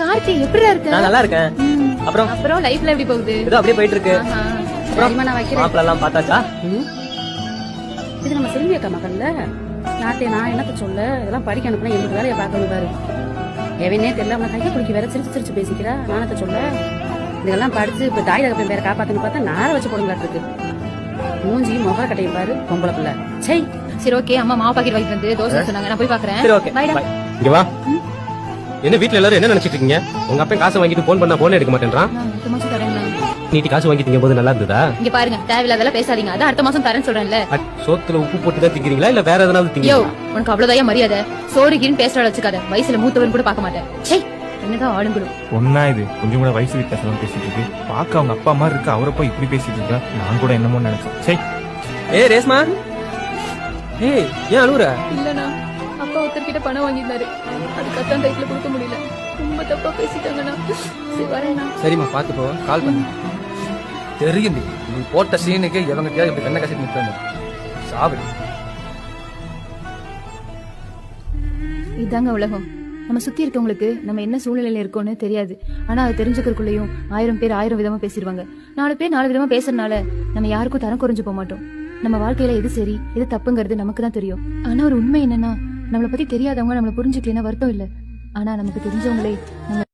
கார்த்தி எப்படிடா இருக்க? நான் நல்லா இருக்கேன். அப்புறம்? அப்புறம் லைஃப்ல எப்படி போகுது? ஏதோ அப்படியே போயிட்டு இருக்கு. ஆஹா. சரிம்மா நான் வைக்கிறேன். மாப்பிள்ள எல்லாம் பார்த்தாச்சா இது நம்ம செல்வி அக்கா மகன்ல. நாட்டை நான் என்னத்த சொல்ல? இதெல்லாம் படிக்க அனுப்புனா எங்களுக்கு வேலையை பார்க்கணும் பாரு. எவனே தெரியல அவனை கையை குடிக்க வேற சிரிச்சு சிரிச்சு பேசிக்கிறா. நானத்த சொல்ல? இதெல்லாம் படிச்சு இப்ப தாய் தகப்பன் பேரை காப்பாத்தணும் பார்த்தா நார வச்சு போடுங்களாட்டு மூஞ்சி முக கட்டையும் பாரு பொம்பளை பிள்ளை. சை சரி ஓகே அம்மா மாவு பாக்கெட் வாங்கிட்டு வந்து தோசை சொன்னாங்க. நான் போய் பாக்குறேன். சரி இங்க வா. என்ன வீட்ல எல்லாரும் என்ன நினைச்சிட்டு இருக்கீங்க? உங்க அப்பா காசு வாங்கிட்டு போன் பண்ணா போன் எடுக்க மாட்டேன்றான். தரேன் நீட்டி காசு வாங்கிட்டீங்க போது நல்லா இருந்ததா? இங்க பாருங்க தேவையில்லாதெல்லாம் பேசாதீங்க. அதான் அடுத்த மாசம் தரேன்னு சொல்றேன்ல. சோத்துல உப்பு போட்டு தான் திங்கிறீங்களா இல்ல வேற எதனாவது யோ திங்கிறீங்களா உனக்கு அவ்வளவுதான் மரியாதை? சோறு கீழ் பேசுற வச்சுக்காத. வயசுல மூத்தவன் கூட பார்க்க மாட்டேன். சே என்னதான் ஆளுங்களும். ஒன்னா இது. கொஞ்சம் கூட வயசு வித்தியாசம் பேசிட்டு இருக்கு. பார்க்க அவங்க அப்பா மாதிரி இருக்கு அவரை போய் இப்படி பேசிட்டு இருக்கா? நான் கூட என்னமோ நினைச்சேன். சரி ஏய் ரேஸ்மா ஏய் ஏன் அழுவுற? இல்லனா அப்பா ஒருத்தர்கிட்ட பணம் வாங்கியிருந்தாரு. அதுக்கத்தான் கைட்ல கொடுக்க முடியல. ரொம்ப தப்பா பேசிட்டாங்கண்ணா சரி வரேண்ணா சரிம்மா பார்த்து போ. கால் பண்ணு. தெரியும். நீ போட்ட சீனுக்கு எவங்க இப்படி கண்ண கசிட்டு நிற்காங்க சாவு. இதாங்க உலகம். நம்ம சுத்தி இருக்கவங்களுக்கு நம்ம என்ன சூழ்நிலையில இருக்கோம்னு தெரியாது. ஆனா அது தெரிஞ்சுக்கிறதுக்குள்ளேயும் ஆயிரம் பேர் ஆயிரம் விதமா பேசிடுவாங்க. நாலு பேர் நாலு விதமா பேசுறதுனால நம்ம யாருக்கும் தரம் குறைஞ்சு போக மாட்டோம். நம்ம வாழ்க்கையில எது சரி எது தப்புங்கிறது நமக்கு தான் தெரியும். ஆனா ஒரு உண்மை என்னன்னா நம்மளை பத்தி தெரியாதவங்க நம்மளை புரிஞ்சுக்கலாம் வருத்தம் இல்லை. ஆனா நமக்கு தெரிஞ்சவங்களே நம்ம